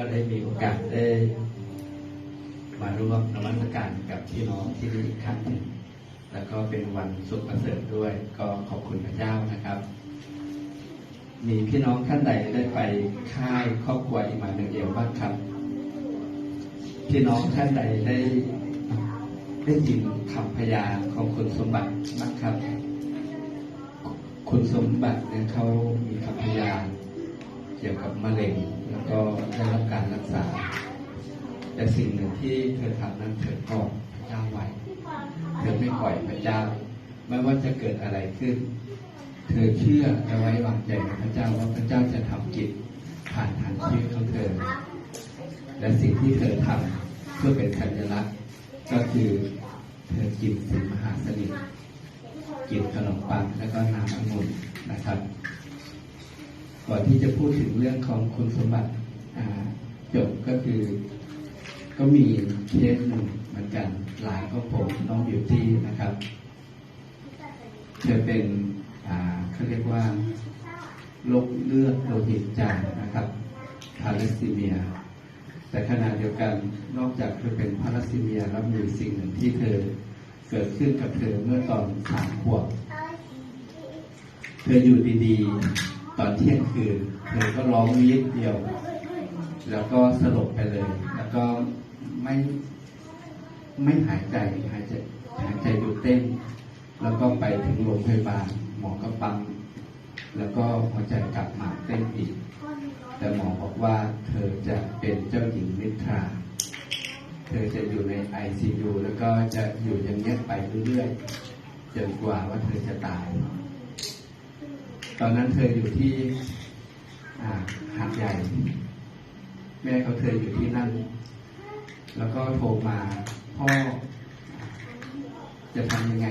ก็ได้มีโอกาสได้มาร่วมนมัสการกับพี่น้องที่นี่อีกครั้งหนึ่งแล้วก็เป็นวันสุขประเสริฐด้วย ก็ขอบคุณพระเจ้านะครับ มีพี่น้องท่านใดได้ไปค่ายครอบครัวอิมาเดียวบ้างครับ พี่น้องท่านใดได้ได้ยินคำพยานของคุณสมบัติบ้างครับ คุณสมบัติเนี่ยเขามีคำพยาน เกี่ยวกับมะเร็งแล้วก็ได้รับการรักษา แต่สิ่งหนึ่งที่เธอทำนั้นเธอก็พระเจ้าไว้ เธอไม่ปล่อยพระเจ้า ไม่ว่าจะเกิดอะไรขึ้น เธอเชื่อและไว้วางใจในพระเจ้าว่าพระเจ้าจะทำกิจผ่านทางชีวิตของเธอ และสิ่งที่เธอทำเพื่อเป็นสัญลักษณ์ก็คือเธอกินสิ่งมหาสนิทกินขนมปังแล้วก็น้ำองุ่นนะครับ ก่อนที่จะพูดถึงเรื่องของคุณสมบัติจบก็คือ ก็มีเคสหนึ่งเหมือนกันหลานของผมน้องบิวตี้นะครับเธอเป็นอ่าเขาเรียกว่าโรคเลือดโลหิตจางนะครับพาราซีเมีย แต่ขณะเดียวกันนอกจากเธอเป็นพาราซีเมียแล้วมีสิ่งหนึ่งที่เธอเกิดขึ้นกับเธอเมื่อตอนสามขวบ เธออยู่ดีๆ ตอนเที่ยงคืนเธอก็ร้องวีดเดียว แล้วก็สลบไปเลย แล้วก็ไม่ไม่หายใจหายใจหายใจหยุดเต้น แล้วก็ไปถึงโรงพยาบาล หมอก็ปั๊มแล้วก็หัวใจกลับมาเต้นอีก แต่หมอบอกว่าเธอจะเป็นเจ้าหญิงนิทราเธอจะอยู่ใน ICU แล้วก็จะอยู่อย่างนี้ไปเรื่อยๆจนกว่าว่าเธอจะตาย ตอนนั้นเธออยู่ที่หาดใหญ่ แม่เขาเธออยู่ที่นั่น แล้วก็โทรมาพ่อจะทำยังไง